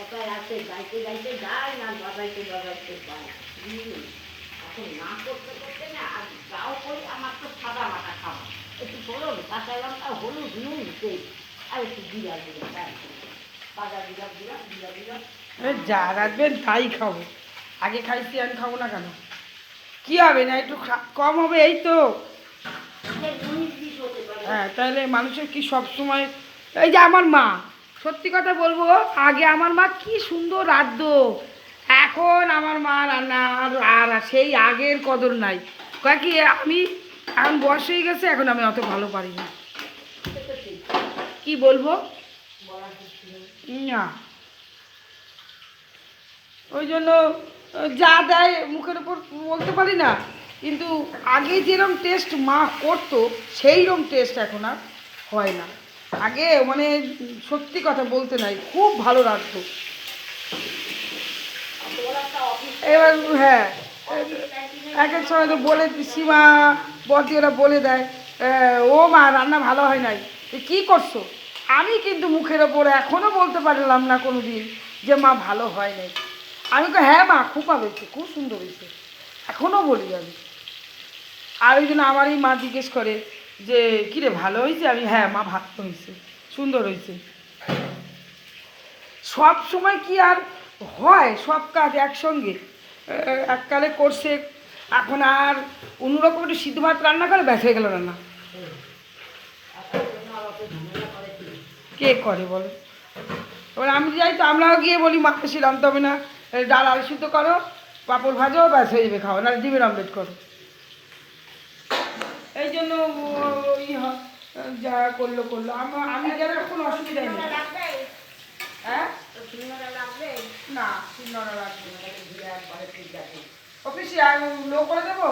গাইতে গাইতে গাইতে গায় না বাজাইতে বাজাইতে গায় এখন না করতে করতে না আর যাও করি আমার তো সাদা মাটা খাওয়া একটু গরম কাঁচা লঙ্কা হলুদ নুন তেল আর একটু জিরা জিরা তাই পাজা জিরা জিরা জিরা জিরা যা রাখবেন তাই খাব। আগে খাইছি আমি খাব না কেন? কি হবে না একটু কম হবে এই তো। হ্যাঁ তাহলে মানুষের কি সব সময় এই যে আমার মা সত্যি কথা বলব, আগে আমার মা কি সুন্দর রাঁধত। এখন আমার মা রান্না আর সেই আগের কদর নাই। কয় কি, আমি এখন বয়স হয়ে গেছে, এখন আমি অত ভালো পারি না। কি বলব? না। ওই জন্য যা দেয় মুখের উপর বলতে পারি না। কিন্তু আগে যেরকম টেস্ট মা করতো সেই রকম টেস্ট এখন আর হয় না। আগে মানে সত্যি কথা বলতে নাই, খুব ভালো রাখতো এবার হ্যাঁ এক এক সময় তো বলে সীমা বদি ওরা বলে দেয় ও মা, রান্না ভালো হয় নাই। কী করছ? আমি কিন্তু মুখের ওপর এখনও বলতে পারলাম না কোনো দিন যে মা ভালো হয় নাই। আমি তো হ্যাঁ মা, খুব হয়েছে, খুব সুন্দর হয়েছে। এখনও বলি আমি। আর ওই জন্য আমারই মা জিজ্ঞেস করে যে, কিরে, ভালো হয়েছে আমি হ্যাঁ মা ভালো হয়েছে সুন্দর হয়েছে সব সময় কি আর হয়, সব কাজ একসঙ্গে? এককালে করছে, এখন আর অন্যরকম একটু সিদ্ধ ভাত রান্না করে, ব্যাস হয়ে গেল রান্না। কে করে বলো? এবার আমি যাই তো, আমরাও গিয়ে বলি, মা বেশি রানতে হবে না ডাল আলু সিদ্ধ করো, পাঁপড় ভাজো, ব্যাস হয়ে যাবে খাওয়া না ডিমের অমলেট করো। এই জন্য ওই যা করল করল। আমার আমি গেলে কোনো অসুবিধা নেই। হ্যাঁ? না ঠিক আছে। অফিসে লোক করে দেবো?